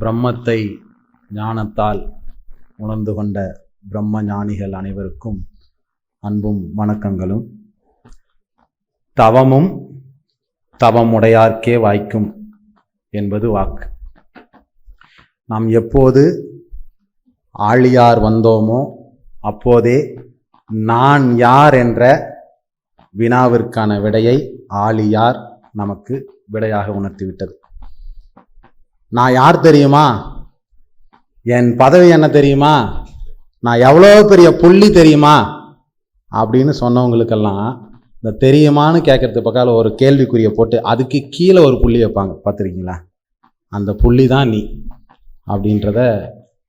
பிரம்மத்தை ஞானத்தால் உணர்ந்து கொண்ட பிரம்ம ஞானிகள் அனைவருக்கும் அன்பும் வணக்கங்களும். தவமும் தவமுடையார்க்கே வாய்க்கும் என்பது வாக்கு. நாம் எப்போது ஆழியார் வந்தோமோ அப்போதே நான் யார் என்ற வினாவிற்கான விடையை ஆழியார் நமக்கு விடையாக உணர்த்திவிட்டது. நான் யார் தெரியுமா? என் பதவி என்ன தெரியுமா? நான் எவ்வளோ பெரிய புள்ளி தெரியுமா? அப்படின்னு சொன்னவங்களுக்கெல்லாம் இந்த தெரியுமான்னு கேட்குறது பக்கால ஒரு கேள்விக்குறியை போட்டு அதுக்கு கீழே ஒரு புள்ளி வைப்பாங்க. பார்த்துருக்கீங்களா? அந்த புள்ளி தான் நீ அப்படின்றத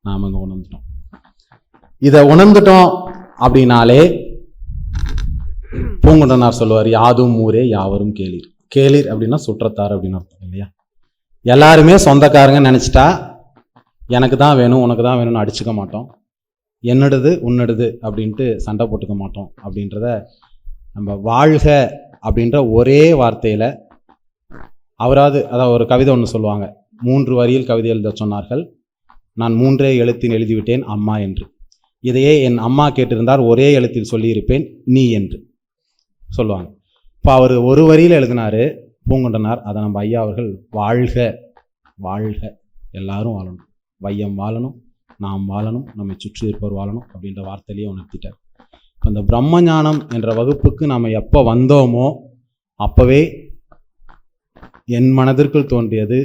நாம் இங்கே உணர்ந்துட்டோம். இதை உணர்ந்துட்டோம் அப்படின்னாலே பூங்குண்டனார் சொல்லுவார் யாதும் ஊரே யாவரும் கேளிர். கேளிர் அப்படின்னா சுற்றத்தார் அப்படின்னு அர்த்தம் இல்லையா? எல்லாருமே சொந்தக்காரங்க நினச்சிட்டா எனக்கு தான் வேணும் உனக்கு தான் வேணும்னு அடிச்சுக்க மாட்டோம். என்னடுது உன்னடுது அப்படின்ட்டு சண்டை போட்டுக்க மாட்டோம் அப்படின்றத நம்ம வாழ்க அப்படின்ற ஒரே வார்த்தையில் அவராது அதாவது ஒரு கவிதை ஒன்று சொல்லுவாங்க. மூன்று வரியில் கவிதை எழுத சொன்னார்கள் நான் மூன்றே எழுத்தில் எழுதிவிட்டேன் அம்மா என்று. இதையே என் அம்மா கேட்டிருந்தார் ஒரே எழுத்தில் சொல்லியிருப்பேன் நீ என்று. சொல்லுவாங்க. இப்போ அவர் ஒரு வரியில் எழுதினாரு பூங்கொண்டனார் அதை நம்ம ஐயா அவர்கள் வாழ்க வாழ்க. எல்லாரும் வாழணும். வையம் வாழணும் நாம் வாழணும் நம்மை சுற்றி இருப்பவர் வாழணும் அப்படின்ற வார்த்தையிலேயே உணர்த்திட்டார் இப்போ இந்த பிரம்ம ஞானம் என்ற வகுப்புக்கு நாம் எப்போ வந்தோமோ அப்போவே என் மனதிற்குள் தோன்றியது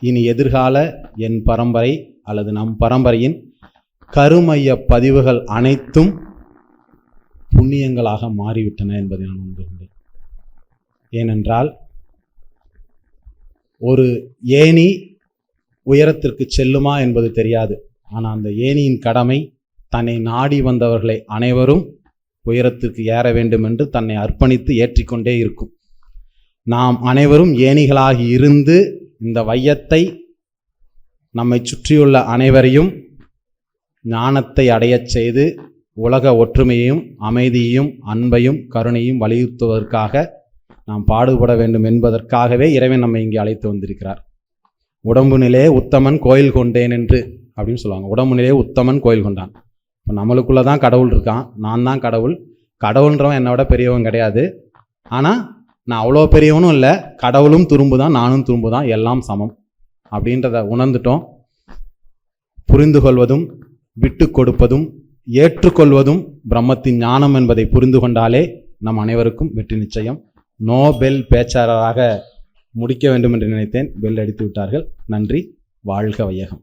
இனி எதிர்கால என் பரம்பரை அல்லது நம் பரம்பரையின் கருமைய பதிவுகள் அனைத்தும் புண்ணியங்களாக மாறிவிட்டன என்பதை நான் உணர்ந்தேன் ஏனென்றால் ஒரு ஏணி உயரத்திற்கு செல்லுமா என்பது தெரியாது. ஆனால் அந்த ஏணியின் கடமை தன்னை நாடி வந்தவர்களை அனைவரும் உயரத்திற்கு ஏற வேண்டும் என்று தன்னை அர்ப்பணித்து ஏற்றிக்கொண்டே இருக்கும். நாம் அனைவரும் ஏணிகளாகி இருந்து இந்த வையத்தை நம்மை சுற்றியுள்ள அனைவரையும் ஞானத்தை அடையச் செய்து உலக ஒற்றுமையையும் அமைதியையும் அன்பையும் கருணையும் வலியுறுத்துவதற்காக நாம் பாடுபட வேண்டும் என்பதற்காகவே இறைவன் நம்மை இங்கே அழைத்து வந்திருக்கிறார். உடம்பு நிலையே உத்தமன் கோயில் கொண்டேன் என்று அப்படின்னு சொல்லுவாங்க. உடம்பு நிலையே உத்தமன் கோயில் கொண்டான். இப்போ நம்மளுக்குள்ளே தான் கடவுள் இருக்கான். நான் தான் கடவுள். கடவுள்ன்றவன் என்னை விட பெரியவன் கிடையாது. ஆனால் நான் அவ்வளோ பெரியவனும் இல்லை. கடவுளும் துரும்பு தான் நானும் துரும்பு தான் எல்லாம் சமம் அப்படின்றத உணர்ந்துட்டோம். புரிந்து கொள்வதும் விட்டு கொடுப்பதும் ஏற்றுக்கொள்வதும் பிரம்மத்தின் ஞானம் என்பதை புரிந்து கொண்டாலே நம் அனைவருக்கும் வெற்றி நிச்சயம். நோ பெல் பேச்சாளராக முடிக்க வேண்டும் என்று நினைத்தேன். பெல் அடித்து விட்டார்கள். நன்றி. வாழ்க வையகம்.